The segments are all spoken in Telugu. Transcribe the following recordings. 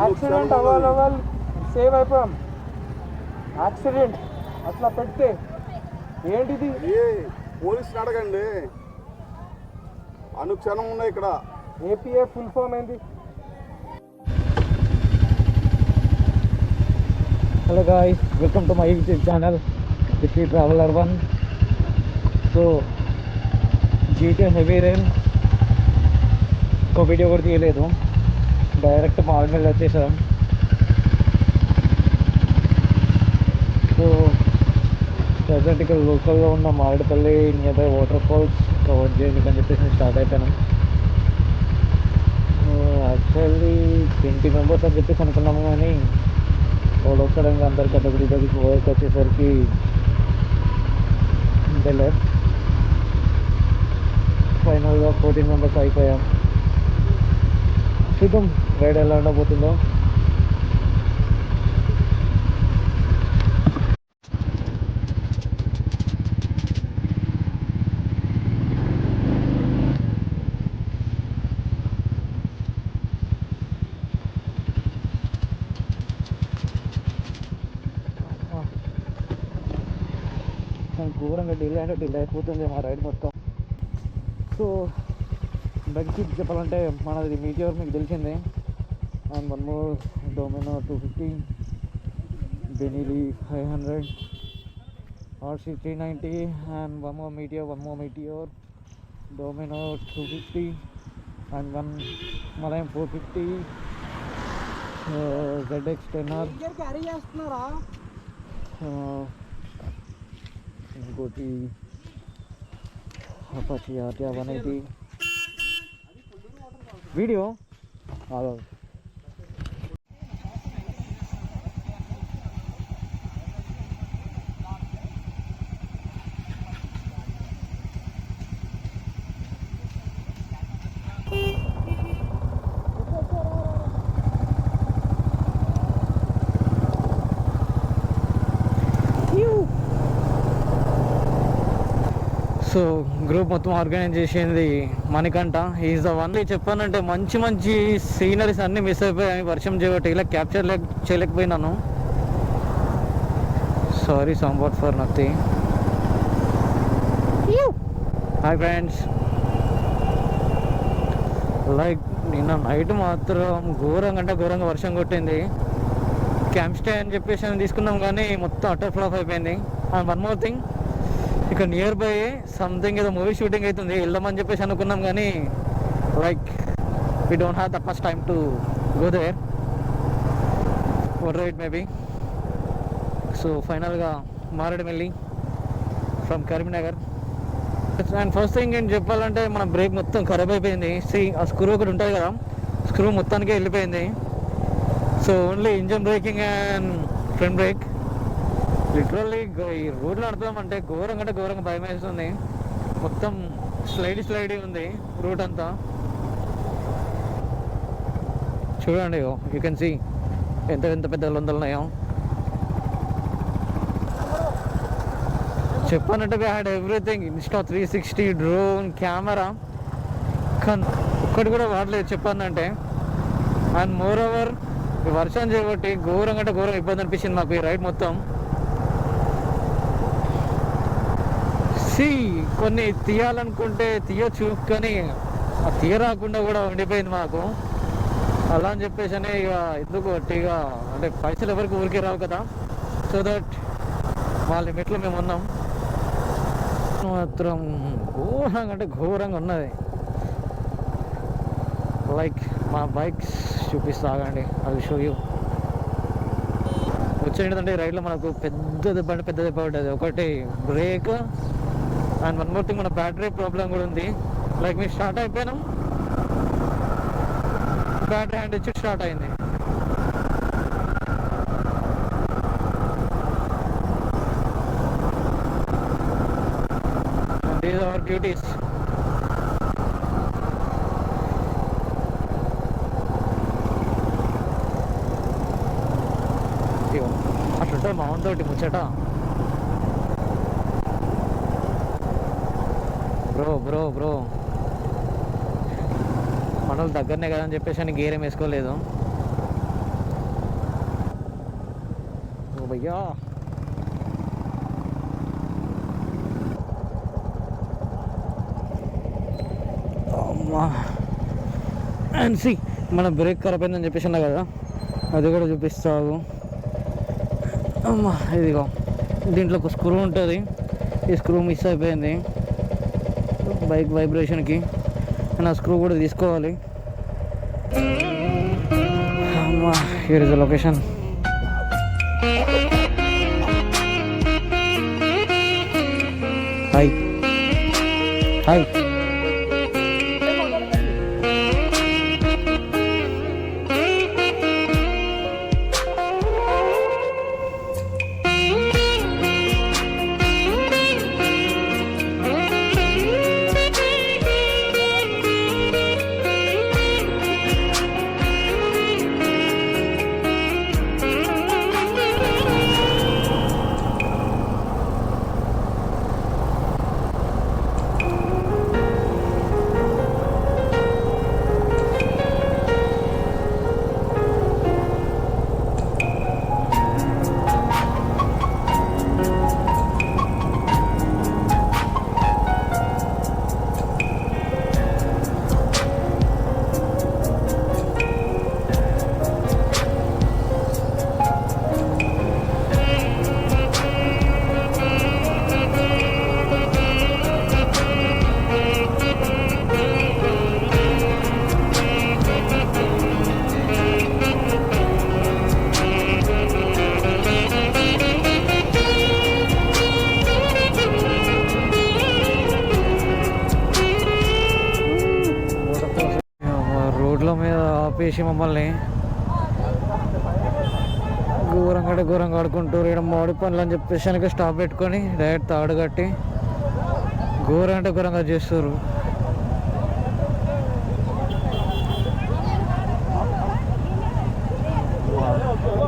యాక్సిడెంట్ అవ్వాలి అవ్వాలి. సేవ్ అయిపోయాం. యాక్సిడెంట్ అట్లా పెడితే ఏంటిది? ఏ పోలీసుని అడగండి. అనుక్షణం ఉన్నాయి ఇక్కడ. ఏపీఏ ఫుల్ ఫామ్ ఏంది? Hello guys welcome to my YouTube channel city traveller one so GT heavy rain ఒక వీడియో కూడా తీయలేదు డైరెక్ట్ మామిడి వచ్చేసాం. సో ప్రజెంట్ ఇక్కడ లోకల్లో ఉన్న Mamidipalli near by water falls cover చేయడానికి అని చెప్పేసి నేను స్టార్ట్ అయిపోయాను. యాక్చువల్లీ ట్వంటీ మెంబర్స్ అని చెప్పేసి అనుకున్నాము కానీ వాడు సడన్గా అందరి కథకుడి దగ్గరికి వర్క్ వచ్చేసరికి వెళ్ళారు ఫైనల్గా ఫోర్టీన్ మెంబర్స్ అయిపోయాం. చూద్దాం. రైడ్ ఎలా ఉండబోతుందో. ఘోరంగా డిలే అంటే డిలే అయిపోతుంది మా రైడ్ మొత్తం. సో బెనిఫిట్ చెప్పాలంటే మనది మీటియోర్ మీకు తెలిసిందే. And one more Dominar two fifty Benelli five hundred RC three ninety and one more meteor one more meteor Dominar two fifty and one మలయం four fifty ZX ten R carry చేస్తున్నారా సో గ్రూప్ మొత్తం ఆర్గనైజ్ చేసింది మణికంఠ. ఈజ్ ద వన్ చెప్పానంటే మంచి మంచి సీనరీస్ అన్నీ మిస్ అయిపోయాయి. వర్షం చేయబట్టి ఇలా క్యాప్చర్ లేక చేయలేకపోయినాను. Sorry somewhat for nothing hi friends like నిన్న నైట్ మాత్రం ఘోరంగా అంటే ఘోరంగా వర్షం కొట్టింది. క్యాంప్ స్టే అని చెప్పేసి తీసుకున్నాం కానీ మొత్తం అటర్ ఫ్లాప్ అయిపోయింది. అండ్ వన్ మోర్ థింగ్ ఇక్కడ నియర్ బై సంథింగ్ ఏదో మూవీ షూటింగ్ అవుతుంది వెళ్దామని చెప్పేసి అనుకున్నాం కానీ like we don't have the first time to go there worth it maybe so ఫైనల్గా Maredumilli from Karimnagar and first thing ఏం చెప్పాలంటే మన బ్రేక్ మొత్తం ఖరాబ్ అయిపోయింది. సీ ఆ స్క్రూ ఒకటి ఉంటుంది కదా స్క్రూ మొత్తానికే వెళ్ళిపోయింది. So only engine braking and front brake literally ఈ రోడ్లు నడుపుదామంటే ఘోరంగా అంటే ఘోరంగా భయం వేస్తుంది. మొత్తం స్లైడ్ స్లైడ్ ఉంది రూట్ అంతా. చూడండి యూ కెన్ సీ ఎంత ఎంత పెద్ద లొందలు ఉన్నాయో. చెప్పానంటే had everything insta three sixty drone camera కానీ ఒక్కటి కూడా వాడలేదు చెప్పానంటే. అండ్ మోర్ ఓవర్ వర్షం చేయబట్టి ఘోరంగా అంటే ఘోరం ఇబ్బంది అనిపించింది మాకు ఈ రైడ్ మొత్తం. సి కొన్ని తీయాలనుకుంటే తీయచ్చు కానీ ఆ తీయరాకుండా కూడా ఉండిపోయింది మాకు. అలా అని చెప్పేసి అని ఇక ఎందుకు ఇక అంటే పైసలు ఎవరికి ఊరికే రావు కదా. సో దట్ మా లిమిట్లో మేము ఉన్నాం. మాత్రం ఘోరంగా అంటే ఘోరంగా ఉన్నది. లైక్ మా బైక్స్ చూపిస్తాగండి అది షో యూ. వచ్చేటంటే రైడ్లో మనకు పెద్ద దెబ్బ అంటే పెద్ద దెబ్బ ఉంటుంది ఒకటి break and one more thing మన బ్యాటరీ ప్రాబ్లం కూడా ఉంది. లైక్ మీరు స్టార్ట్ అయిపోయినాం. బ్యాటరీ హ్యాండ్ ఇచ్చి స్టార్ట్ అయింది. దీస్ అవర్ డ్యూటీస్ అట్లుంటే మా తోటి ముచ్చట? Bro bro bro. మనోళ్ళు దగ్గరనే కదా అని చెప్పేసి అని గేరేం వేసుకోలేదు. భయ్యా. అమ్మా. అండ్ సి మన బ్రేక్ ఖరాబ్ అయిందని చెప్పేసి ఉన్నా కదా అది కూడా చూపిస్తావు. అమ్మా ఇదిగో. దీంట్లో ఒక స్క్రూ ఉంటుంది. ఈ స్క్రూ మిస్ అయిపోయింది. బైక్ వైబ్రేషన్కి నా స్క్రూ కూడా తీసుకోవాలి. Here is location hi hi ఆపేసి మమ్మల్ని ఘోరంగా ఘోరంగా ఆడుకుంటూ ఇక్కడ మామిడి పనులు అని చెప్పేసి వెనక స్టాప్ పెట్టుకొని డైరెక్ట్ తాడు కట్టి ఘోరం అంటే ఘోరంగా చేస్తారు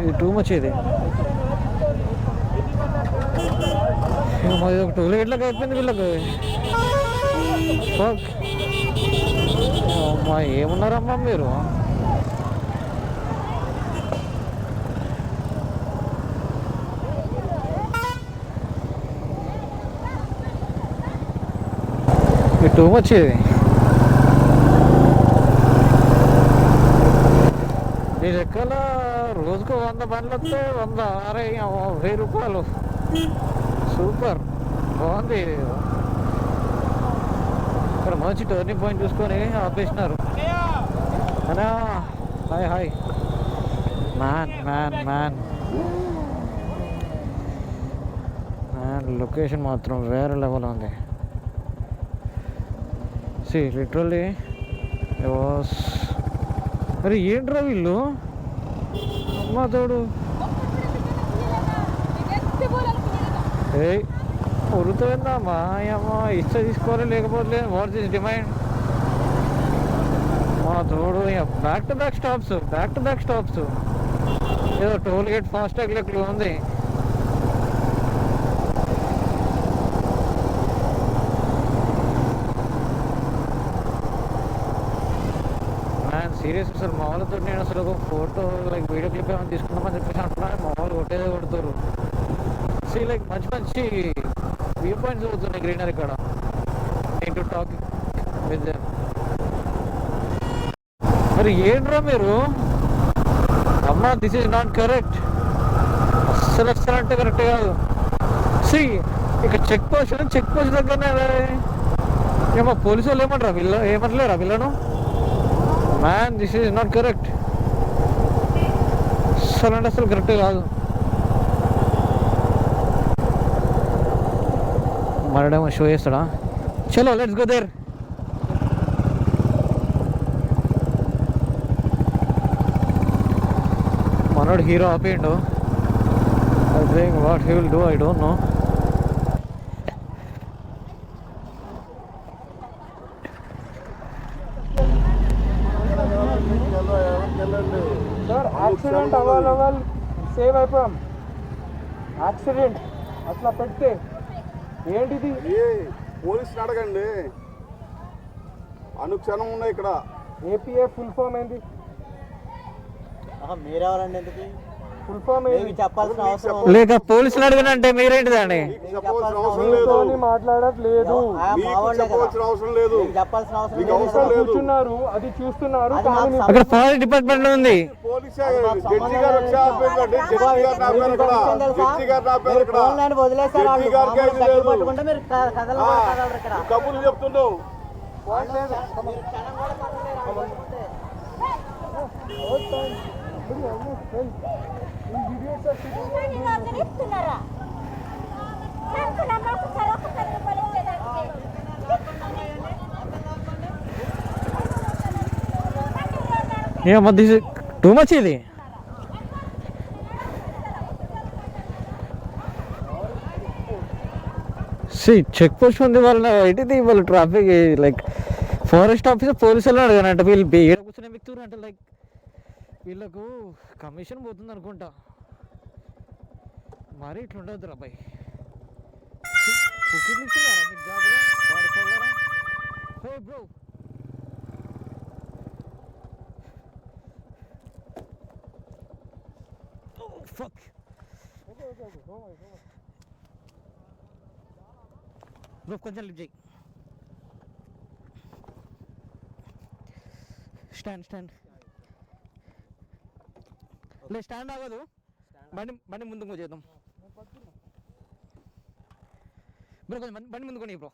ఇది టూ మచ్ ఇది. ఒక టూ ఎట్లకి అయిపోయింది వీళ్ళకి. ఏమున్నారమ్మా మీరు? ఇటు టూ ఈ లెక్కల రోజుకు వంద బండ్లు వస్తే వంద అరే వెయ్యి రూపాయలు. సూపర్. బాగుంది. ఇక్కడ మంచి టర్నింగ్ పాయింట్ చూసుకొని ఆపేసినారు. అనా hi hi. Man man man. Man location మాత్రం వేరే లెవెల్ ఉంది. సి లిటరల్లీ వాస్ అరే ఏంట్రా వీళ్ళు? అమ్మా తోడు. ఏయ్ ఉరుతుందమ్మా అమ్మ? ఇస్తే తీసుకోవాలి లేకపోతే లేదు వాట్ దిస్ డిమాండ్ మా తోడు back to back stops back to back stops ఏదో టోల్ గేట్ ఫాస్టాగ్ లెక్కలు ఉంది మ్యాన్ సీరియస్ అసలు మామూలుతో నేను అసలు ఒక ఫోటో లైక్ వీడియో క్లిప్ ఏమైనా తీసుకుందామని చెప్పేసి అంటున్నాను మామూలు కొట్టేదే కొడుతారు. సీ లైక్ మంచి మంచి వ్యూ పాయింట్స్ అవుతున్నాయి గ్రీనరీ ఇక్కడ నేను టు టాక్ విత్ మరి ఏంట్రా మీరు? అమ్మా దిస్ ఈజ్ నాట్ కరెక్ట్ అస్సలు అస్సలు అంటే కరెక్ట్ కాదు. సి ఇక చెక్ పోస్ట్ చెక్ పోస్ట్ దగ్గరనే ఏమో పోలీసు వాళ్ళు ఏమంటారా? వీళ్ళ ఏమంటలేరా వీళ్ళను? Man this is not correct అసలు అంటే అసలు కరెక్ట్ కాదు మరడేమో షో చేస్తాడా చలో లెట్స్ గో దేర్ మనోడు hero ఆపేయండు I think what he will do I don't know వెళ్ళండి సార్ యాక్సిడెంట్ అవ్వాలి అవ్వాలి సేవ్ అయిపోయాం. యాక్సిడెంట్ అట్లా పెడితే ఏంటిది? ఏ పోలీసుని అడగండి. అనుక్షణం ఉన్నాయి ఇక్కడ. ఏపీఏ ఫుల్ ఫామ్ ఏంది? మీరెవరండి ఎందుకు? ఫుల్ ఫామ్ మీకు ఏది చెప్పాల్సిన అవసరం లేక పోలీసులు అడిగినంటే మీరేంటిదండి? మీకు చెప్పవలసిన అవసరం లేదు. మీతోని మాట్లాడట్లేదు. కూర్చున్నారు. అది చూస్తున్నారు. అక్కడ ఫారెస్ట్ డిపార్ట్మెంట్లో ఉంది. వచ్చి ఆపేయండి ఏమో దిస్ టూ మచ్ ఇది. చెక్ పోస్ట్ ఉంది వాళ్ళ ఏంటిది వాళ్ళు ట్రాఫిక్ లైక్ ఫారెస్ట్ ఆఫీసర్ పోలీసులు అడగానంట. వీళ్ళు ఏడ కూర్చునే వ్యక్తులు అంటే లైక్ వీళ్ళకు కమిషన్ పోతుంది అనుకుంటా మరి ఇట్లా ఉండదు అబ్బాయి కుక్కీలు ఇచ్చినారా మీకు జాబ్లో వాడుకోగలరా హే బ్రో. Oh, బ్రో కొంచెం లిఫ్ట్ చేయి. స్టాండ్ స్టాండ్ లే స్టాండ్ అవ్వదు బండి బండి ముందుకు చేద్దాం. బ్రో కొంచెం బండి- బండి ముందుకు నీ బ్రో.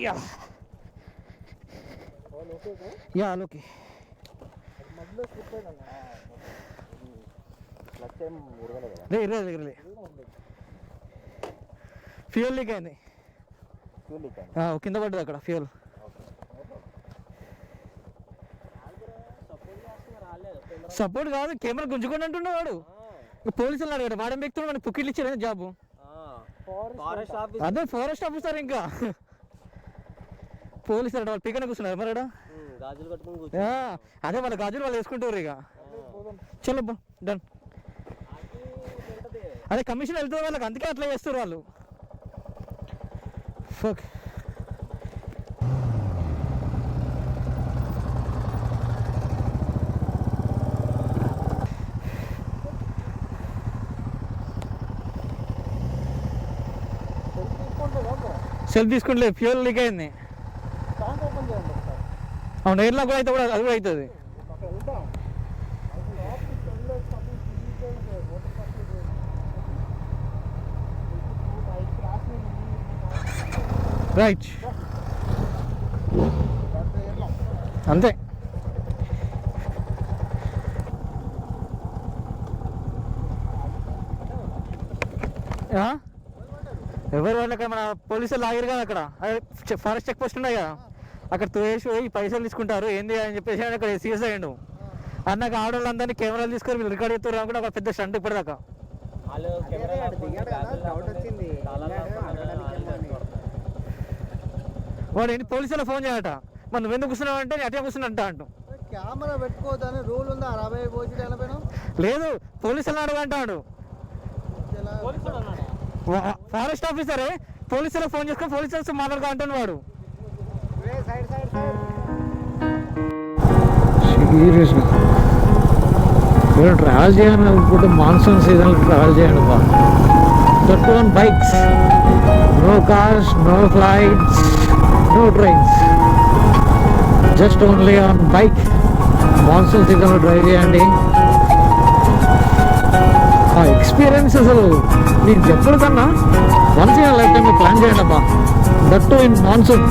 యా. యా ఓకే లే ఇరవై ఇరవై ఫ్యూయల్ లీక్ అయింది. కింద పడ్డది అక్కడ ఫ్యూయల్ సపోర్ట్ కాదు కెమెరా గుంజుకొని అంటున్నాడు వాడు. పోలీసులు అడిగాడు వాడేం వ్యక్తులు మనకి పుక్కిట్లు ఇచ్చారు జాబ్. అదే ఫారెస్ట్ ఆఫీసర్ ఇంకా. పోలీసులు వాళ్ళు పీకన కూర్చున్నారు మరి అదే వాళ్ళ గాజులు వాళ్ళు వేసుకుంటారు ఇక. చలో డన్ అదే కమిషన్ వెళ్తుంది వాళ్ళకి అందుకే అట్లా చేస్తారు వాళ్ళు. ఫక్ సెల్ఫ్ తీసుకుంటే ఫ్యూల్ లీక్ అయింది. అవును ఎయిర్లో కూడా అయితే కూడా అది కూడా అవుతుంది. రైట్ అంతే. ఆ? ఎవరు వాళ్ళకి మన పోలీసులు ఆగారు కదా అక్కడ? ఫారెస్ట్ చెక్ పోస్ట్ ఉన్నాయి కదా? అక్కడ తోయేసి పోయి పైసలు తీసుకుంటారు. ఏంది అని చెప్పేసి అక్కడ సీఎస్ అయ్యండు. అన్నాక ఆడవాళ్ళందరినీ కెమెరాలు తీసుకొని వీళ్ళు రికార్డ్ చేస్తారు కూడా ఒక పెద్ద స్టంట్ ఇప్పటిదాకా. వాళ్ళు కెమెరా డౌట్ వచ్చింది. వాడు ఏంటి పోలీసులో ఫోన్ చేయట మరి నువ్వు ఎందుకు కూర్చున్నావు అంటే నేను అటే కూర్చున్నట్ట అంటూ కెమెరా పెట్టుకోవద్దని రూల్ ఉందా? అరవై పోసి లేదు పోలీసులు అడగంటాడు ఫారెస్ట్ ఆఫీసరే? పోలీసులకు ఫోన్ చేసుకొని పోలీసులతో మాట్లాడుకో అంటాను వాడు. మీరు ట్రావెల్ చేయాలని అనుకుంటే మాన్సూన్ సీజన్లో ట్రావెల్ చేయండి బా that on bikes. No cars no flights no trains just only on bike monsoon సీజన్లో డ్రైవ్ చేయండి. ఆ ఎక్స్పీరియన్స్ అసలు నేను చెప్పడు కన్నా once in life time plan చేయండి అబ్బా. దట్ ఇన్ మాన్సూన్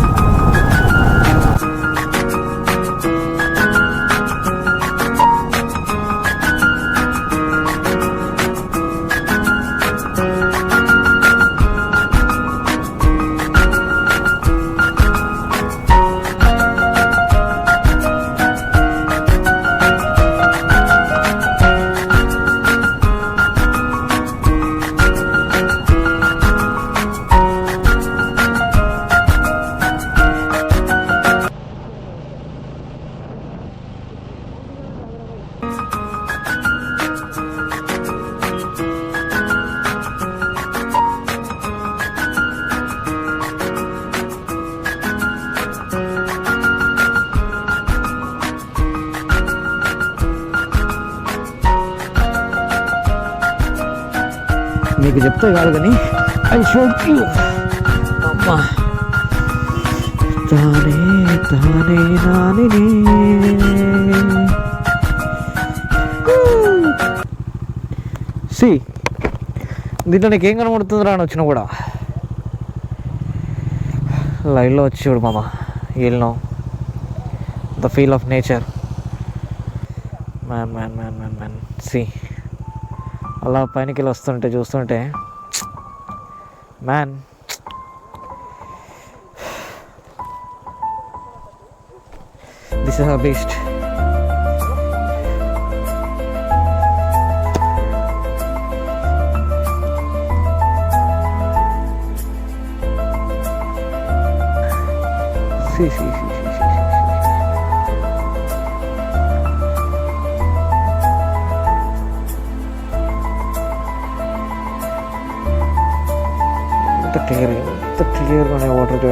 చెప్తే కాదు కానీ ఐ షోక్ యూ. అమ్మా. తానే తానే నాని సి దీంట్లో నీకేం కనబడుతుందిరా అని వచ్చినా కూడా? లైవ్లో వచ్చి చూడు మామ వెళ్ళినాం. The feel of nature man man man man man C. అలా పైనకి వెళ్ళి వస్తుంటే చూస్తుంటే man this is best Sí, sí, clear ആണ് water to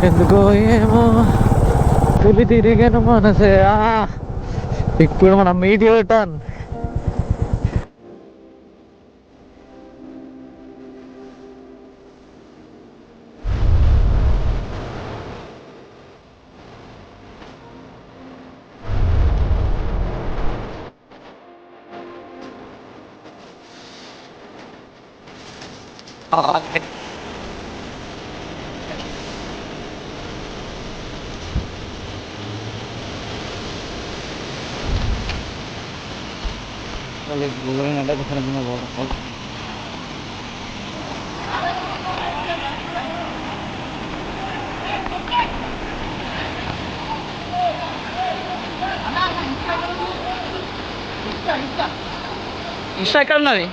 in the Goyama. ఎంత క్లియర్గా ఉన్నాయి వాటర్ చూడండి Man, man, man. ఎందుకో ఏమో తిరిగి తిరిగాను మనసే ఆ! ఇప్పుడు మనం మీడియో టర్న్ ఇన్స్టా ఎక్కడ ఉన్నది